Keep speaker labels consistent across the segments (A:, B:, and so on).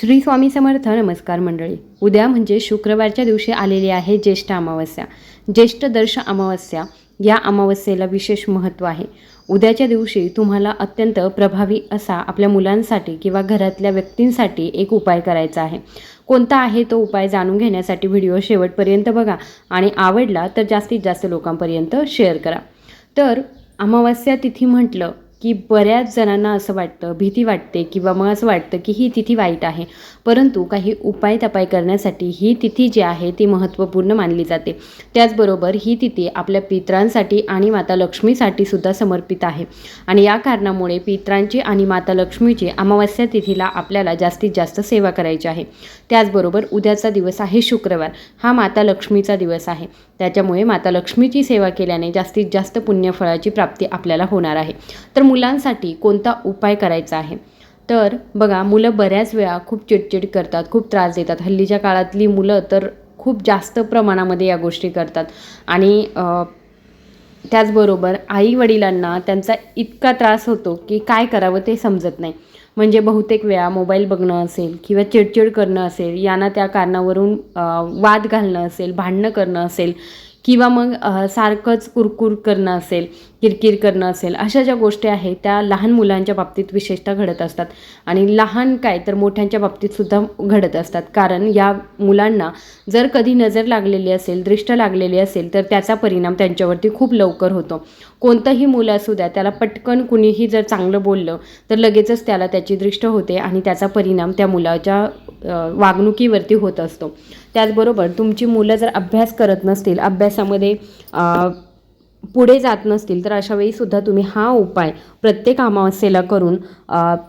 A: श्री स्वामी समर्थ नमस्कार मंडळी. उद्या म्हणजे शुक्रवारच्या दिवशी आलेली आहे ज्येष्ठ अमावस्या. ज्येष्ठ दर्श अमावस्या या अमावस्येला विशेष महत्त्व आहे. उद्याच्या दिवशी तुम्हाला अत्यंत प्रभावी असा आपल्या मुलांसाठी किंवा घरातल्या व्यक्तींसाठी एक उपाय करायचा आहे. कोणता आहे तो उपाय जाणून घेण्यासाठी व्हिडिओ शेवटपर्यंत बघा आणि आवडला तर जास्तीत जास्त लोकांपर्यंत शेअर करा. तर अमावस्या तिथी म्हटलं की बऱ्याच जणांना असं वाटतं भीती वाटते किंवा मग असं वाटतं की ही तिथी वाईट आहे. परंतु काही उपाय तपाय करण्यासाठी ही तिथी जी आहे ती महत्त्वपूर्ण मानली जाते. त्याचबरोबर ही तिथी आपल्या पित्रांसाठी आणि माता लक्ष्मीसाठी सुद्धा समर्पित आहे. आणि या कारणामुळे पित्रांची आणि माता लक्ष्मीची अमावस्या तिथीला आपल्याला जास्तीत जास्त सेवा करायची आहे. त्याचबरोबर उद्याचा दिवस आहे शुक्रवार. हा माता लक्ष्मीचा दिवस आहे. त्याच्यामुळे माता लक्ष्मीची सेवा केल्याने जास्तीत जास्त पुण्यफळाची प्राप्ती आपल्याला होणार आहे. तर मुलांसाठी कोणता उपाय करायचा आहे? तर बघा मुलं बऱ्याच वेळा खूप चिडचिड करतात खूप त्रास देतात. हल्लीच्या काळातली मुलं तर खूप जास्त प्रमाणामध्ये या गोष्टी करतात. आणि त्याचबरोबर आई वडिलांना त्यांचा इतका त्रास होतो की काय करावं ते समजत नाही. म्हणजे बहुतेक वेळा मोबाईल बघणं असेल किंवा चिडचिड करणं असेल यांना त्या कारणावरून वाद घालणं असेल भांडणं करणं असेल किंवा मग सारखंच कुरकुर करणं असेल किरकिर करणं असेल अशा ज्या गोष्टी आहेत त्या लहान मुलांच्या बाबतीत विशेषतः घडत असतात. आणि लहान काय तर मोठ्यांच्या बाबतीतसुद्धा घडत असतात. कारण या मुलांना जर कधी नजर लागलेली असेल दृष्ट लागलेली असेल तर त्याचा परिणाम त्यांच्यावरती खूप लवकर होतो. कोणतंही मुलं असू द्या त्याला पटकन कुणीही जर चांगलं बोललं तर लगेचच त्याला त्याची दृष्ट होते आणि त्याचा परिणाम त्या मुलाच्या वागणुकीवरती होत असतो. त्याचबरोबर तुमची मुलं जर अभ्यास करत नसतील अभ्यासामध्ये पुढे जात नसतील तर अशा वेळीसुद्धा तुम्ही हा उपाय प्रत्येक अमावस्येला करून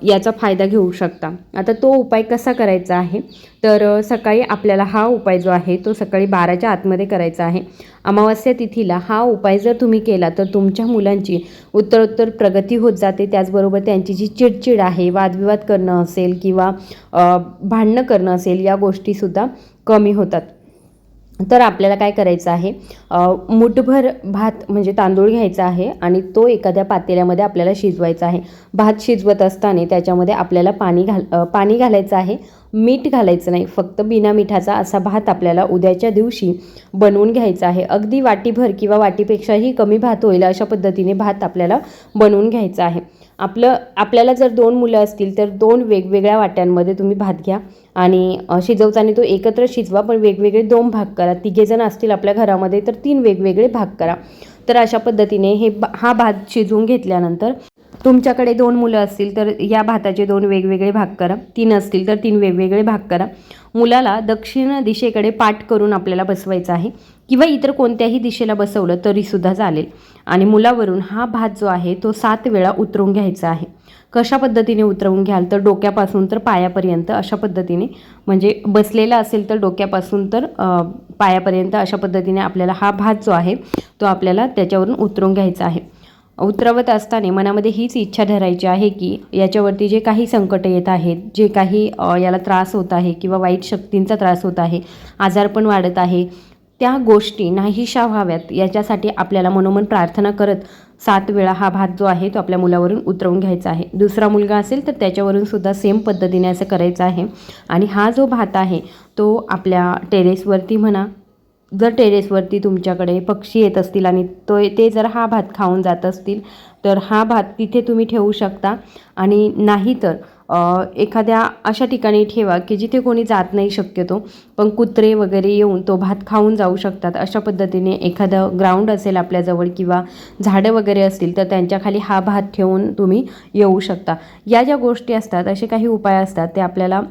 A: याचा फायदा घेऊ शकता. आता तो उपाय कसा करायचा आहे? तर सकाळी आपल्याला हा उपाय जो आहे तो सकाळी बाराच्या आतमध्ये करायचा आहे. अमावस्या तिथीला हा उपाय जर तुम्ही केला तर तुमच्या मुलांची उत्तरोत्तर प्रगती होत जाते. त्याचबरोबर त्यांची जी चिडचिड आहे वादविवाद करणं असेल किंवा भांडणं करणं असेल या गोष्टीसुद्धा कमी होतात. तर आपल्याला काय करायचं आहे? मुठभर भात म्हणजे तांदूळ घ्यायचा आहे आणि तो एखाद्या पातेल्यामध्ये आपल्याला शिजवायचा आहे. भात शिजवत असताना त्याच्यामध्ये आपल्याला पाणी घाल पाणी घालायचं आहे. मीठ घालायचं नाही. फक्त बिना मिठाचा असा भात आपल्याला उद्याच्या दिवशी बनवून घ्यायचा आहे. अगदी वाटीभर किंवा वाटीपेक्षाही कमी भात होईल अशा पद्धतीने भात आपल्याला बनवून घ्यायचा आहे. आपलं आपल्याला जर दोन मुलं असतील तर दोन वेगवेगळ्या वाट्यांमध्ये तुम्ही भात घ्या. आणि शिजवताना तो एकत्र शिजवा पण वेगवेगळे दोन भाग करा. तिघेजण असतील आपल्या घरामध्ये तर तीन वेगवेगळे भाग करा. तर अशा पद्धतीने हे हा भात शिजवून घेतल्यानंतर तुमच्याकडे दोन मुलं असतील तर या भाताचे दोन वेगवेगळे भाग करा. तीन असतील तर तीन वेगवेगळे भाग करा. मुलाला दक्षिण दिशेकडे पाठ करून आपल्याला बसवायचं आहे. किंवा इतर कोणत्याही दिशेला बसवलं तरीसुद्धा चालेल. आणि मुलावरून हा भात जो आहे तो सात वेळा उतरवून घ्यायचा आहे. कशा पद्धतीने उतरवून घ्याल तर डोक्यापासून तर पायापर्यंत अशा पद्धतीने. म्हणजे बसलेला असेल तर डोक्यापासून तर पायापर्यंत अशा पद्धतीने आपल्याला हा भात जो आहे तो आपल्याला त्याच्यावरून उतरवून घ्यायचा आहे. उतरवत असताना मनामध्ये हीच इच्छा धरायची आहे की याच्यावरती जे काही संकट येत आहेत जे काही याला त्रास होत आहे किंवा वाईट शक्तींचा त्रास होत आहे आजारपण वाढत आहे त्या गोष्टी नाहीशा व्हाव्यात. याच्यासाठी आपल्याला मनोमन प्रार्थना करत सात वेळा हा भात जो आहे तो आपल्या मुलावरून उतरवून घ्यायचा आहे. दुसरा मुलगा असेल तर त्याच्यावरून सुद्धा सेम पद्धतीने असं करायचं आहे. आणि हा जो भात आहे तो आपल्या टेरेसवरती म्हणा जर टेरेसवरती तुमच्याकडे पक्षी येत असतील आणि तो ते जर हा भात खाऊन जात असतील तर हा भात तिथे तुम्ही ठेवू शकता. आणि नाहीतर तर एखाद्या अशा ठिकाणी ठेवा की जिथे कोणी जात नाही शक्यतो पण कुत्रे वगैरे येऊन तो भात खाऊन जाऊ शकतात. अशा पद्धतीने एखादं ग्राउंड असेल आपल्याजवळ किंवा झाडं वगैरे असतील तर त्यांच्याखाली हा भात ठेवून तुम्ही येऊ शकता. या ज्या गोष्टी असतात असे काही उपाय असतात ते आपल्याला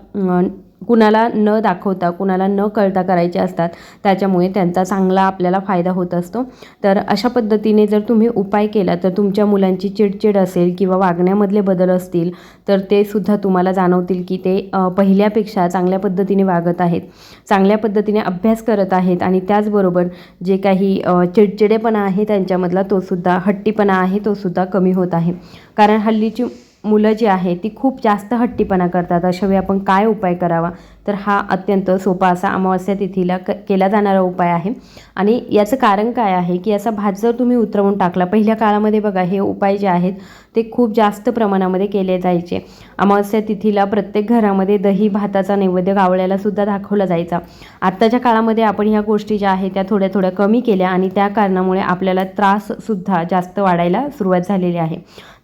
A: कुणाला न दाखवता कुणाला न कळता करायचे असतात त्याच्यामुळे त्यांचा चांगला आपल्याला फायदा होत असतो. तर अशा पद्धतीने जर तुम्ही उपाय केला तर तुमच्या मुलांची चिडचिड असेल किंवा वागण्यामधले बदल असतील तर ते सुद्धा तुम्हाला जाणवतील की ते पहिल्यापेक्षा चांगल्या पद्धतीने वागत आहेत चांगल्या पद्धतीने अभ्यास करत आहेत आणि त्याचबरोबर जे काही चिडचिडेपणा आहे त्यांच्यामधला तोसुद्धा हट्टीपणा आहे तोसुद्धा कमी होत आहे. कारण हल्लीची मुलं जी आहे ती खूप जास्त हट्टीपणा करतात. अशा वेळी आपण काय उपाय करावा? तर हा अत्यंत सोपा असा अमावस्या तिथीला क केला जाणारा उपाय आहे. आणि याचं कारण काय आहे की याचा भात जर तुम्ही उतरवून टाकला पहिल्या काळामध्ये बघा हे उपाय जे आहेत ते खूप जास्त प्रमाणामध्ये केले जायचे. अमावस्या तिथीला प्रत्येक घरामध्ये दही भाताचा नैवेद्य गावळ्याला सुद्धा दाखवला जायचा. आत्ताच्या काळामध्ये आपण ह्या गोष्टी ज्या आहेत त्या थोड्या थोड्या कमी केल्या आणि त्या कारणामुळे आपल्याला त्राससुद्धा जास्त वाढायला सुरुवात झालेली आहे.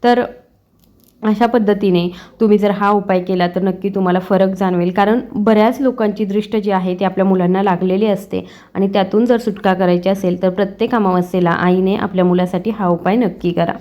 A: तर अशा पद्धतीने तुम्ही जर हा उपाय केला तर नक्की तुम्हाला फरक जाणवेल. कारण बऱ्याच लोकांची दृष्ट जी आहे ती आपल्या मुलांना लागलेली असते. आणि त्यातून जर सुटका करायची असेल तर प्रत्येक अमावस्येला आईने आपल्या मुलासाठी हा उपाय नक्की करा.